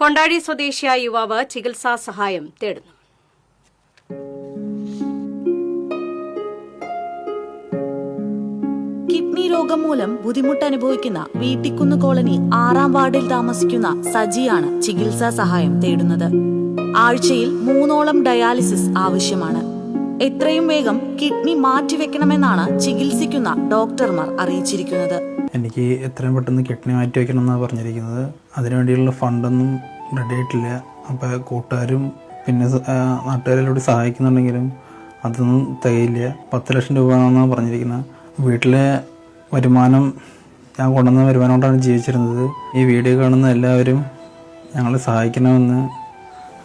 കൊണ്ടാഴി സ്വദേശിയായ യുവാവ് ചികിത്സാ സഹായം തേടുന്നു. കിഡ്നി രോഗം മൂലം ബുദ്ധിമുട്ട് അനുഭവിക്കുന്ന വീട്ടിക്കുന്ന് കോളനി ആറാം വാർഡിൽ താമസിക്കുന്ന സജിയാണ് ചികിത്സാ സഹായം തേടുന്നത്. ആഴ്ചയിൽ മൂന്നോളം ഡയാലിസിസ് ആവശ്യമാണ്. എത്രയും വേഗം കിഡ്നി മാറ്റിവെക്കണമെന്നാണ് ചികിത്സിക്കുന്ന ഡോക്ടർമാർ അറിയിച്ചിരിക്കുന്നത്. എനിക്ക് എത്രയും പെട്ടെന്ന് കിഡ്നി മാറ്റി വയ്ക്കണം എന്നാണ് പറഞ്ഞിരിക്കുന്നത് അതിനുവേണ്ടിയുള്ള ഫണ്ടൊന്നും റെഡി ആയിട്ടില്ല. അപ്പോൾ കൂട്ടുകാരും പിന്നെ നാട്ടുകാരിലൂടെ സഹായിക്കുന്നുണ്ടെങ്കിലും അതൊന്നും തികയില്ല. പത്ത് ലക്ഷം രൂപ എന്നാണ് പറഞ്ഞിരിക്കുന്നത്. വീട്ടിലെ വരുമാനം ഞാൻ കൊണ്ടുവന്ന വരുമാനം കൊണ്ടാണ് ജീവിച്ചിരുന്നത്. ഈ വീഡിയോ കാണുന്ന എല്ലാവരും ഞങ്ങളെ സഹായിക്കണമെന്ന്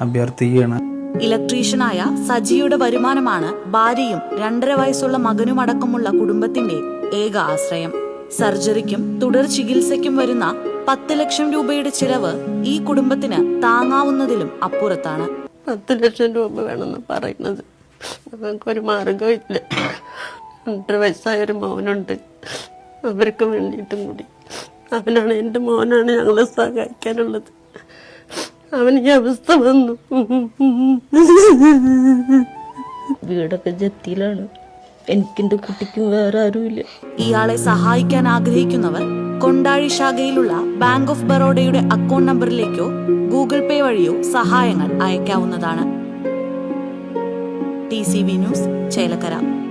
അഭ്യർത്ഥിക്കുകയാണ്. ഇലക്ട്രീഷ്യനായ സജിയുടെ വരുമാനമാണ് ഭാര്യയും രണ്ടര വയസ്സുള്ള മകനുമടക്കമുള്ള കുടുംബത്തിന്റെ ഏക ആശ്രയം. സർജറിക്കും തുടർ ചികിത്സയ്ക്കും വരുന്ന പത്ത് ലക്ഷം രൂപയുടെ ചിലവ് ഈ കുടുംബത്തിന് താങ്ങാവുന്നതിലും അപ്പുറത്താണ്. പത്ത് ലക്ഷം രൂപ വേണമെന്ന് പറയുന്നത്. ഒരു മാർഗമില്ല രണ്ടര വയസ്സായ ഒരു മോനുണ്ട്. അവർക്ക് വേണ്ടിയിട്ടും കൂടി. അവനാണ് എന്റെ മോനാണ് ഞങ്ങളെ സഹായിക്കാനുള്ളത്. ഈ അവസ്ഥ വന്നു. വീടൊക്കെ ജത്തിയിലാണ്. എനിക്കെന്റെ കുട്ടിക്കും വേറെ ആരുമില്ല. ഇയാളെ സഹായിക്കാൻ ആഗ്രഹിക്കുന്നവർ കൊണ്ടാഴി ശാഖയിലുള്ള ബാങ്ക് ഓഫ് ബറോഡയുടെ അക്കൗണ്ട് നമ്പറിലേക്കോ ഗൂഗിൾ പേ വഴിയോ സഹായങ്ങൾ അയക്കാവുന്നതാണ്. T C V news Chelakkara.